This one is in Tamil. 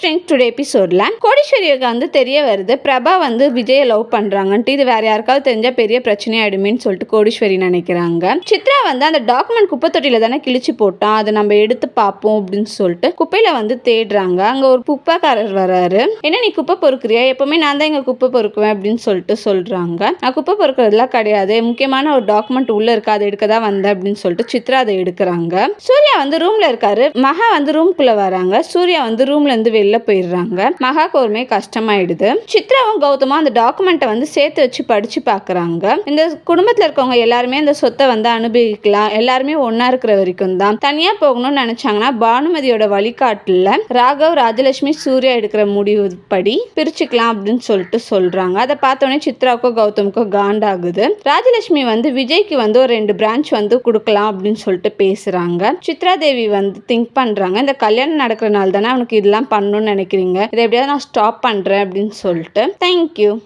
ஃப்ரெண்ட்ஸ் டுடே எபிசோடில் கோடீஸ்வரிக்கு வந்து தெரிய வருது. பிரபா வந்து விஜயை லவ் பண்றாங்கன்ட்டு இது வேற யாருக்காவது தெரிஞ்சா பெரிய பிரச்சனையாயிடுமேன்னு சொல்லிட்டு கோடீஸ்வரி நினைக்கிறாங்க. சித்ரா வந்து அந்த டாக்குமெண்ட் குப்பை தொட்டியில தானே கிழிச்சு போட்டோம் அதை நம்ம எடுத்து பார்ப்போம் அப்படின்னு சொல்லிட்டு குப்பையில வந்து தேடுறாங்க. அங்க ஒரு குப்பைக்காரர் வராரு. என்ன நீ குப்பை பொறுக்கிறியா? எப்பவுமே நான் தான் இங்க குப்பை பொறுக்குவேன் அப்படின்னு சொல்லிட்டு சொல்றாங்க. நான் குப்பை பொறுக்கிறதுலாம் கிடையாது. முக்கியமான ஒரு டாக்குமெண்ட் உள்ள இருக்கா. அதை எடுக்க தான் வந்தேன் அப்படின்னு சொல்லிட்டு சித்ரா அதை எடுக்கிறாங்க. சூர்யா வந்து ரூம்ல இருக்காரு. மகா வந்து ரூம்குள்ள வராங்க. சூர்யா வந்து ரூம்ல இருந்து வெளில போயிடுறாங்க. மகாக்கு ஒருமே கஷ்டமாயிடுது. சித்ராவும் கௌதமும் அந்த டாக்குமெண்ட்டை வந்து சேர்த்து வச்சு படிச்சு பார்க்குறாங்க இந்த குடும்பத்துல இருக்கவங்க எல்லாருமே இந்த சொத்தை வந்து அனுபவிக்கலாம். எல்லாருமே ஒன்றா இருக்கிற வரைக்கும் தான். தனியா போகணும்னு நினைச்சாங்கன்னா பானுமதியோட வழிகாட்டுல ராகவ் ராஜலட்சுமி சூர்யா எடுக்கிற முடிவு படி பிரிச்சுக்கலாம் அப்படின்னு சொல்லிட்டு சொல்றாங்க. அதை பார்த்தோன்னே சித்ராவுக்கும் கௌதமுக்கும் காண்டாகுது. ராஜலட்சுமி வந்து விஜய்க்கு வந்து ஒரு ரெண்டு பிரான்ச் வந்து கொடுக்கலாம் அப்படின்னு சொல்லிட்டு பேசுறாங்க. சித்ரா தேவி வந்து திங்க் பண்றாங்க. இந்த கல்யாணம் நடக்கிறனால தானே அவனுக்கு இதெல்லாம் பண்ணணும் பண்ணணும்னு நினைக்கிறீங்க? இதை எப்படியாவது நான் ஸ்டாப் பண்றேன் அப்படின்னு சொல்லிட்டு. தேங்க்யூ